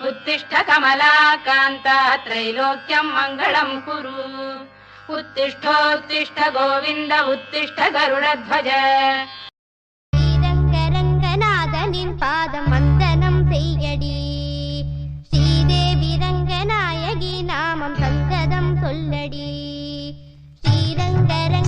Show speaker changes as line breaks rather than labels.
उत्तिष्ठ कमलाकान्ता त्रैलोक्यम् मङ्गलम् कुरु उत्तिष्ठोत्तिष्ठ गोविन्द उत्तिष्ठ गरुडध्वज श्रीरङ्गरङ्गनाथनिन् पादम् वन्दनं செய்யடி ஸ்ரீதேவி ரங்கநாயகி நாமம் சங்கதம் சொல்லடி ஸ்ரீரங்கரங்க